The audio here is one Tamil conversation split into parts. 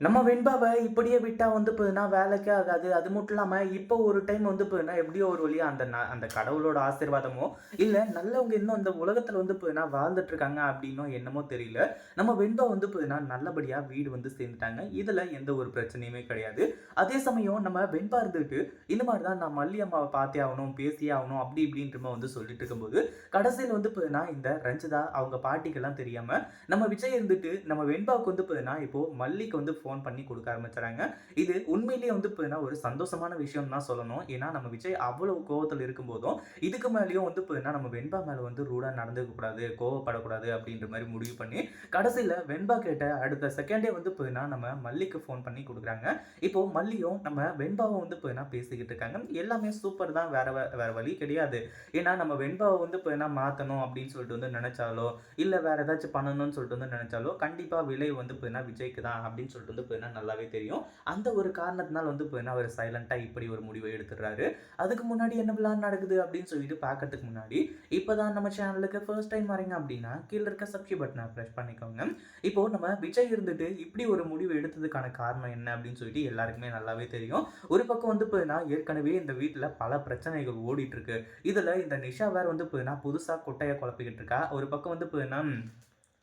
நம்ம வெண்பாவை இப்படியே விட்டால் வந்து போதுன்னா வேலைக்கே ஆகாது. அது மட்டும் இல்லாமல் இப்போ ஒரு டைம் வந்து போதுன்னா எப்படியோ ஒரு வழியாக அந்த ந- அந்த கடவுளோட ஆசீர்வாதமோ இல்லை நல்லவங்க இன்னும் அந்த உலகத்தில் வந்து போதுன்னா வாழ்ந்துட்டு இருக்காங்க அப்படின்னும் என்னமோ தெரியல. நம்ம வெண்பா வந்து போதுன்னா நல்லபடியாக வீடு வந்து சேர்ந்துட்டாங்க. இதில் எந்த ஒரு பிரச்சனையுமே கிடையாது. அதே சமயம் நம்ம வெண்பா இருந்துட்டு இந்த மாதிரி தான் நான் மல்லி அம்மாவை பார்த்தே ஆகணும் பேசியே ஆகணும் அப்படி இப்படின்ற வந்து சொல்லிட்டு இருக்கும்போது கடைசியில் வந்து போதுன்னா இந்த ரஞ்சிதா அவங்க பாட்டிக்கெல்லாம் தெரியாமல் நம்ம விஜய் இருந்துட்டு நம்ம வெண்பாவுக்கு வந்து போதுன்னா இப்போது மல்லிக்கு வந்து ஃபோன் ஃபோன் பண்ணி கொடுக்க ஆரம்பிச்சுறாங்க. இது உண்மையிலேயே வந்து போதுனா ஒரு சந்தோஷமான விஷயம் தான் சொல்லணும். ஏன்னா நம்ம விஜய் அவ்வளவு கோவத்தில் இருக்கும்போதும் இதுக்கு மேலேயும் வந்து போதுனா நம்ம வெண்பா மேலே வந்து ரூடாக நடந்துக்க கூடாது கோவப்படக்கூடாது அப்படின்ற மாதிரி முடிவு பண்ணி கடைசியில் வெண்பா கேட்ட அடுத்த செகண்டே வந்து போதுனா நம்ம மல்லிக்கு ஃபோன் பண்ணி கொடுக்குறாங்க. இப்போ மல்லியும் நம்ம வெண்பாவும் வந்து போதுனா பேசிக்கிட்டு இருக்காங்க. எல்லாமே சூப்பர் தான். வேற வேற வழி கிடையாது. ஏன்னா நம்ம வெண்பாவை வந்து போதுனா மாற்றணும் அப்படின்னு சொல்லிட்டு வந்து நினைச்சாலோ இல்லை வேற ஏதாச்சும் பண்ணணும்னு சொல்லிட்டு வந்து நினைச்சாலோ கண்டிப்பாக விலை வந்து போதுனா விஜய்க்கு தான் அப்படின்னு சொல்லிட்டு வந்து போதுனா நல்லாவே தெரியும். அந்த ஒரு காரணத்தினால் வந்து போதுனா அவர் சைலண்ட்டாக இப்படி ஒரு முடிவை எடுத்துடுறாரு. அதுக்கு முன்னாடி என்ன பிளான் நடக்குது அப்படின்னு சொல்லிட்டு பார்க்கறதுக்கு முன்னாடி இப்போ தான் நம்ம சேனலுக்கு ஃபர்ஸ்ட் டைம் வரீங்க அப்படின்னா கீழே இருக்க சப்ஸ்கிரைப் பட்டனை ப்ரெஸ் பண்ணிக்கோங்க. இப்போ நம்ம விஜய் இருந்துட்டு இப்படி ஒரு முடிவு எடுத்ததுக்கான காரணம் என்ன அப்படின்னு சொல்லிட்டு எல்லாருக்குமே நல்லாவே தெரியும். ஒரு பக்கம் வந்து போதுனா ஏற்கனவே இந்த வீட்டில் பல பிரச்சனைகள் ஓடிட்டு இருக்கு. இதில் இந்த நிஷா வேறு வந்து போதுனா புதுசாக கொட்டையை குழப்பிக்கிட்டு இருக்கா. ஒரு பக்கம் வந்து போதுனா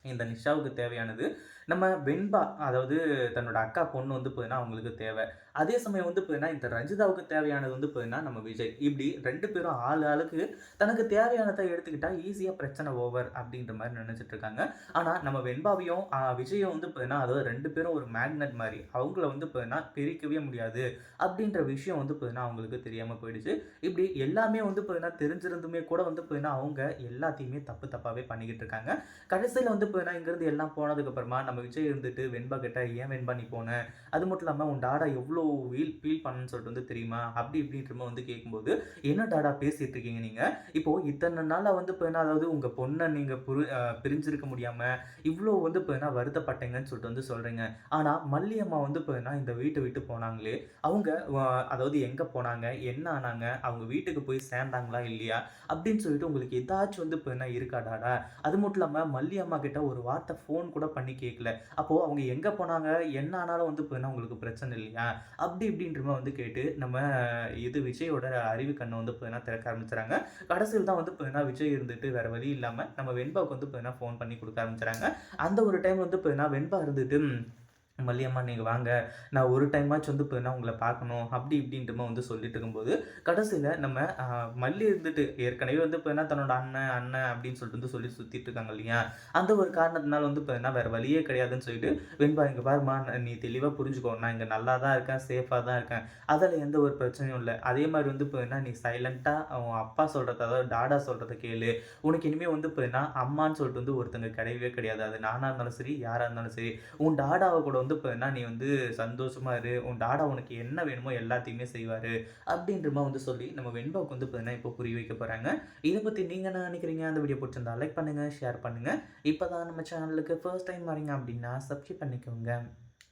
இந்த நிஷாவுக்கு தேவையானது நம்ம வெண்பா அதாவது தன்னோட அக்கா பொண்ணு வந்து போதுனா அவங்களுக்கு தேவை. அதே சமயம் வந்து பார்த்தீங்கன்னா இந்த ரஞ்சிதாவுக்கு தேவையானது வந்து போதுனா நம்ம விஜய். இப்படி ரெண்டு பேரும் ஆள் ஆளுக்கு தனக்கு தேவையானதை எடுத்துக்கிட்டா ஈஸியாக பிரச்சனை ஓவர் அப்படின்ற மாதிரி நினச்சிட்டு இருக்காங்க. ஆனால் நம்ம வெண்பாவையும் ஆ, விஜயும் வந்து போதுனா அதாவது ரெண்டு பேரும் ஒரு மேக்னட் மாதிரி அவங்கள வந்து போதுனா பிரிக்கவே முடியாது அப்படின்ற விஷயம் வந்து பார்த்தீங்கன்னா அவங்களுக்கு தெரியாமல் போயிடுச்சு. இப்படி எல்லாமே வந்து பார்த்தீங்கன்னா தெரிஞ்சிருந்துமே கூட வந்து பார்த்தீங்கன்னா அவங்க எல்லாத்தையுமே தப்பு தப்பாகவே பண்ணிக்கிட்டு இருக்காங்க. கடைசியில் வந்து போதுனா இங்கேருந்து எல்லாம் போனதுக்கு அப்புறமா நம்ம விஜய் இருந்துட்டு வெண்பா கிட்ட ஏன் வெண்பா நீ போன? அது மட்டும் இல்லாமல் உன் டாடா எவ்வளோ வீல் ஃபீல் பண்ணுன்னு சொல்லிட்டு வந்து தெரியுமா? அப்படி இப்படின்ற வந்து கேட்கும்போது என்ன டாடா பேசிட்டு இருக்கீங்க நீங்கள் இப்போ இத்தனை நாளாக வந்து போயினா அதாவது உங்கள் பொண்ணை நீங்கள் புரி பிரிஞ்சிருக்க முடியாமல் இவ்வளோ வந்து போயினா வருத்தப்பட்டீங்கன்னு சொல்லிட்டு வந்து சொல்கிறீங்க ஆனால் மல்லி அம்மா வந்து போயினா இந்த வீட்டை விட்டு போனாங்களே அவங்க அதாவது எங்கே போனாங்க? என்ன ஆனாங்க? அவங்க வீட்டுக்கு போய் சேர்ந்தாங்களா இல்லையா? அப்படின்னு சொல்லிட்டு உங்களுக்கு ஏதாச்சும் வந்து போயினா இருக்காடாடா அது மட்டும் இல்லாமல் மல்லி அம்மா கிட்ட ஒரு வார்த்தை ஃபோன் கூட பண்ணி கேட்கல அப்போது அவங்க எங்கே போனாங்க என்ன ஆனாலும் வந்து போனால் உங்களுக்கு பிரச்சனை இல்லையா? அப்படி இப்படின்றமா வந்து கேட்டு நம்ம இது விஜயோட அறிவு கண்ணை வந்து போனால் திறக்க ஆரம்பிச்சுறாங்க. கடைசியில் தான் வந்து போனால் விஜய் இருந்துட்டு வேறு வழி இல்லாமல் நம்ம வெண்பாவுக்கு வந்து போனால் ஃபோன் பண்ணி கொடுக்க ஆரம்பிச்சுறாங்க. அந்த ஒரு டைம் வந்து போனால் வெண்பா இருந்துட்டு மல்லியம்மா நீங்கள் வாங்க. நான் ஒரு டைமாச்சும் வந்து போயினா உங்களை பார்க்கணும்? அப்படி இப்படின்றமா வந்து சொல்லிட்டு இருக்கும்போது கடைசியில் நம்ம மல்லி இருந்துட்டு ஏற்கனவே வந்து போயினா தன்னோட அண்ணன் அண்ணன் அப்படின்னு சொல்லிட்டு வந்து சொல்லி சுற்றிட்டு இருக்காங்க இல்லையா? அந்த ஒரு காரணத்தினால வந்து இப்போ என்ன வேறு வழியே கிடையாதுன்னு சொல்லிட்டு வெண்பா இங்கே பாருமா நீ தெளிவாக புரிஞ்சுக்கோ. நான் இங்கே நல்லா தான் இருக்கேன் சேஃபாக தான் இருக்கேன். அதில் எந்த ஒரு பிரச்சனையும் இல்லை. அதே மாதிரி வந்து போயினா நீ சைலண்ட்டாக அவன் அப்பா சொல்கிறத அதாவது டாடா சொல்கிறத கேளு. உனக்கு இனிமேல் வந்து போயினா அம்மான்னு சொல்லிட்டு வந்து ஒருத்தங்க கிடையவே கிடையாது. அது நானாக இருந்தாலும் சரி யாராக இருந்தாலும் சரி உன் டாடாவை கூட வந்து போயினா நீ வந்து சந்தோஷமாக இரு. உன் டாடா உனக்கு என்ன வேணுமோ எல்லாத்தையுமே செய்வார் அப்படின்ற மாதிரி வந்து சொல்லி நம்ம வெண்பாவுக்கு வந்து பார்த்தீங்கன்னா இப்போ புரிய வைக்க போகிறாங்க இதை பற்றி நீங்கள் என்ன நினைக்கிறீங்க? அந்த வீடியோ பிடிச்சிருந்தா லைக் பண்ணுங்கள் ஷேர் பண்ணுங்கள் இப்போ தான் நம்ம சேனலுக்கு ஃபர்ஸ்ட் டைம் வரீங்க அப்படின்னா சப்ஸ்கிரைப் பண்ணிக்கோங்க.